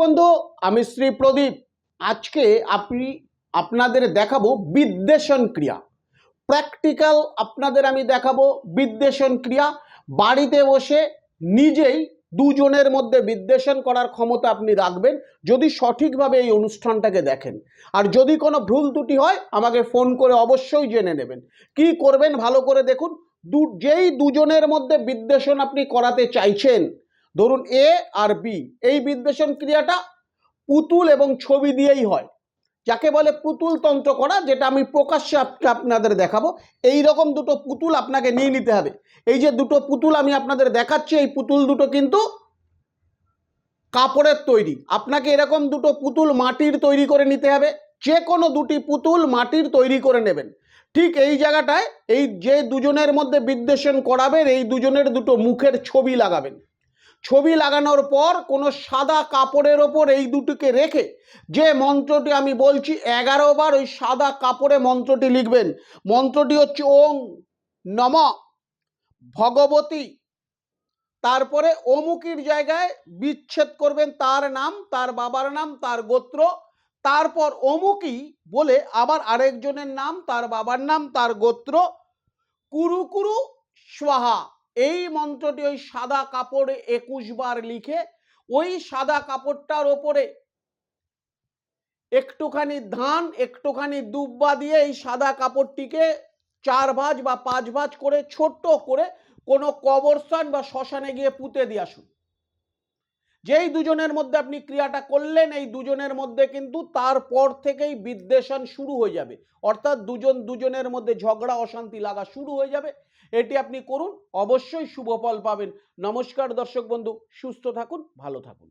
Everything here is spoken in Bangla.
বন্ধু, আমি শ্রী প্রদীপ। আজকে আপনি, আপনাদের দেখাবো বিদ্বেষণ ক্রিয়া। প্র্যাকটিক্যাল আপনাদের আমি দেখাবো বিদ্বেষণ ক্রিয়া। বাড়িতে বসে নিজেই দুজনের মধ্যে বিদ্বেষণ করার ক্ষমতা আপনি রাখবেন, যদি সঠিকভাবে এই অনুষ্ঠানটাকে দেখেন। আর যদি কোনো ভুল ত্রুটি হয়, আমাকে ফোন করে অবশ্যই জেনে নেবেন। কি করবেন ভালো করে দেখুন। দু, যেই দুজনের মধ্যে বিদ্বেষণ আপনি করাতে চাইছেন ধরুন এ আর বি এই বিদ্বেষণ ক্রিয়াটা পুতুল এবং ছবি দিয়েই হয়। যাকে বলে পুতুল তন্ত্র করা, যেটা আমি প্রকাশ্যে আপ- আপনাদের দেখাবো। এই রকম দুটো পুতুল আপনাকে নিয়ে নিতে হবে। এই যে দুটো পুতুল আমি আপনাদের দেখাচ্ছি, এই পুতুল দুটো কিন্তু কাপড়ের তৈরি। আপনাকে এরকম দুটো পুতুল মাটির তৈরি করে নিতে হবে। যে কোনো দুটি পুতুল মাটির তৈরি করে নেবেন। ঠিক এই জায়গাটায় এই যে দুজনের মধ্যে বিদ্বেষণ করাবেন, এই দুজনের দুটো মুখের ছবি লাগাবেন। ছবি লাগানোর পর কোনো সাদা কাপড়ের ওপর এই দুটোকে রেখে যে মন্ত্রটি আমি বলছি এগারো বার ওই সাদা কাপড়ে মন্ত্রটি লিখবেন। মন্ত্রটি হচ্ছে ওং নম, ভগবতী। তারপরে অমুকির জায়গায় বিচ্ছেদ করবেন তার নাম, তার বাবার নাম, তার গোত্র। তারপর অমুকি বলে আবার আরেকজনের নাম, তার বাবার নাম, তার গোত্র। কুরু কুরু স্বাহা। এই মন্ত্রটি ওই সাদা কাপড়ে একুশ বার লিখে ওই সাদা কাপড়টার ওপরে একটুখানি ধান, একটুখানি দুব্বা দিয়ে এই সাদা কাপড়টিকে চার ভাঁজ বা পাঁচ ভাঁজ করে ছোট্ট করে কোনো কবরস্থান বা শ্মশানে গিয়ে পুঁতে দিয়ে আসুন। যেই দুজনের মধ্যে আপনি ক্রিয়াটা করলেন, এই দুজনের মধ্যে কিন্তু তারপর থেকেই বিদ্বেষণ শুরু হয়ে যাবে। অর্থাৎ দুজন দুজনের মধ্যে ঝগড়া, অশান্তি লাগা শুরু হয়ে যাবে। এটি আপনি করুন, অবশ্যই শুভ ফল পাবেন। নমস্কার দর্শক বন্ধু, সুস্থ থাকুন, ভালো থাকুন।